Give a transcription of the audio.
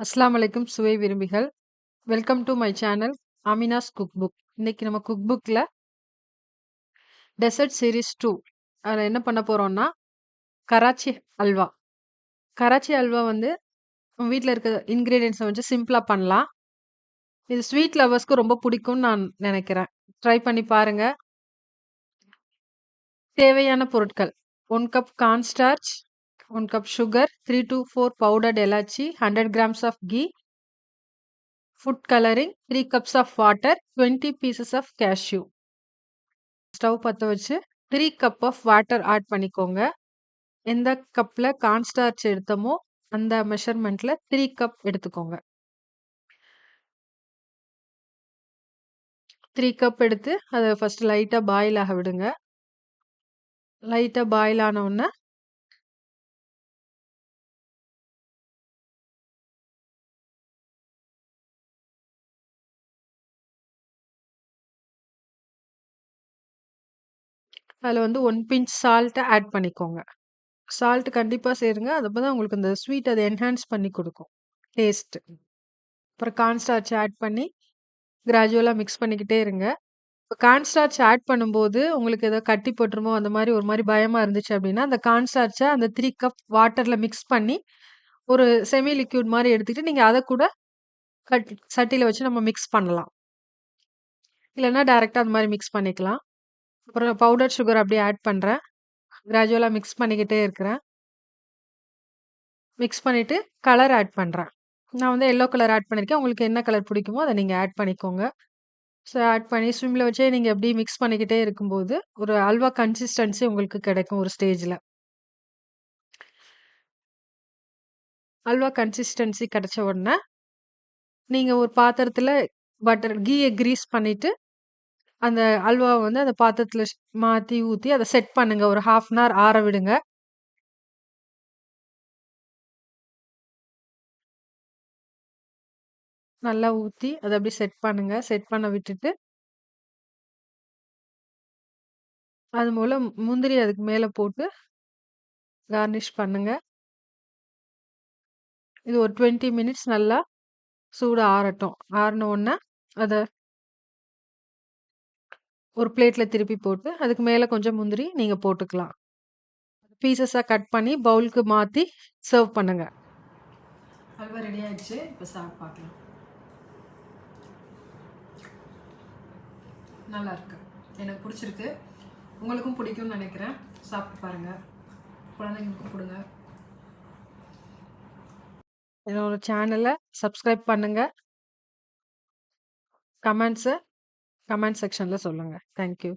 அஸ்லாம் வலைக்கும் சுவை விரும்பிகள். Welcome to my channel Amina's cook book இன்னைக்கு நம்ம குக் புக்கில் டெசர்ட் சீரீஸ் டூ அதில் என்ன பண்ண போகிறோம்னா கராச்சி அல்வா கராச்சி அல்வா வந்து வீட்டில் இருக்க இன்க்ரீடியன்ஸை வச்சு சிம்பிளாக பண்ணலாம். இது ஸ்வீட் லவர்ஸ்க்கு ரொம்ப பிடிக்கும்னு நான் நினைக்கிறேன். ட்ரை பண்ணி பாருங்கள் தேவையான பொருட்கள். One cup cornstarch one cup sugar three to four powdered elaichi hundred grams of ghee food colouring three cups of water twenty pieces of cashew stove பற்ற வச்சு three cup of water add பண்ணிக்கோங்க. எந்த கப்பில் cornstarch எடுத்தோமோ அந்த மெஷர்மெண்ட்டில் three cup எடுத்துக்கோங்க. Three cup எடுத்து அதை ஃபஸ்ட்டு லைட்டாக பாயில் ஆக விடுங்க. லைட்டாக பாயில் ஆனவுடனே அதில் வந்து ஒன் பிஞ்ச் சால்ட்டை ஆட் பண்ணிக்கோங்க. சால்ட் கண்டிப்பாக சேருங்க. அது அப்போ தான் உங்களுக்கு அந்த ஸ்வீட் அதை என்ஹான்ஸ் பண்ணி கொடுக்கும். டேஸ்ட்டு அப்புறம் கார்ன்ஸ்டார்ச் ஆட் பண்ணி கிராஜுவலாக மிக்ஸ் பண்ணிக்கிட்டே இருங்க. இப்போ கார்ன்ஸ்டார்ச் ஆட் பண்ணும்போது உங்களுக்கு ஏதோ கட்டி போட்டுருமோ அந்த மாதிரி ஒரு மாதிரி பயமாக இருந்துச்சு அப்படின்னா அந்த கான்ஸ்டார்ச்சை அந்த த்ரீ கப் வாட்டரில் மிக்ஸ் பண்ணி ஒரு செமி லிக்யூட் மாதிரி எடுத்துக்கிட்டு நீங்கள் அதை கூட கட் சட்டியில் வச்சு நம்ம மிக்ஸ் பண்ணலாம். இல்லைன்னா டேரெக்டாக அந்த மாதிரி மிக்ஸ் பண்ணிக்கலாம். அப்புறம் பவுடர் சுகர் அப்படியே ஆட் பண்ணுறேன் கிராஜுவலாக மிக்ஸ் பண்ணிக்கிட்டே இருக்கிறேன். மிக்ஸ் பண்ணிவிட்டு கலர் ஆட் பண்ணுறேன் நான் வந்து எல்லோ கலர் ஆட் பண்ணியிருக்கேன். உங்களுக்கு என்ன கலர் பிடிக்குமோ அதை நீங்கள் ஆட் பண்ணிக்கோங்க. ஸோ ஆட் பண்ணி ஸ்விம்மில் வச்சே நீங்கள் எப்படி மிக்ஸ் பண்ணிக்கிட்டே இருக்கும்போது ஒரு அல்வா கன்சிஸ்டன்சி உங்களுக்கு கிடைக்கும் ஒரு ஸ்டேஜில் அல்வா கன்சிஸ்டன்சி கிடைச்ச உடனே நீங்கள் ஒரு பாத்திரத்தில் பட்டர் கீயை க்ரீஸ் பண்ணிவிட்டு அந்த அல்வாவை வந்து அந்த பாத்திரத்தில் மாற்றி ஊற்றி அதை செட் பண்ணுங்க. ஒரு ஹாஃப் அன் ஹவர் ஆற விடுங்க. நல்லா ஊற்றி அதை அப்படியே செட் பண்ணுங்க. செட் பண்ண விட்டுட்டு அது மூலம் முந்திரி அதுக்கு மேலே போட்டு கார்னிஷ் பண்ணுங்க. இது ஒரு 20 மினிட்ஸ் நல்லா சூடு ஆறட்டும். ஆறின உடனே அதை ஒரு பிளேட்ல திருப்பி போட்டு, அதுக்கு மேல கொஞ்சம் முந்திரி நீங்க போட்டுக்கலாம். பீசஸா கட் பண்ணி பவுலுக்கு மாத்தி சர்வ் பண்ணுங்க. அல்வா ரெடி ஆயிடுச்சு. இப்போ சாப்பிட்டு பார்க்கலாம். நல்லா இருக்கு. எனக்கு பிடிச்சிருக்கு. உங்களுக்கும் பிடிக்கும்னு நினைக்கிறேன். சாப்பிட்டு பாருங்க. குழந்தைங்களுக்கும் கொடுங்க. என்னோட சேனலை சப்ஸ்கிரைப் பண்ணுங்க. கமெண்ட்ஸை கமெண்ட் செக்ஷன்ல சொல்லுங்க. Thank you.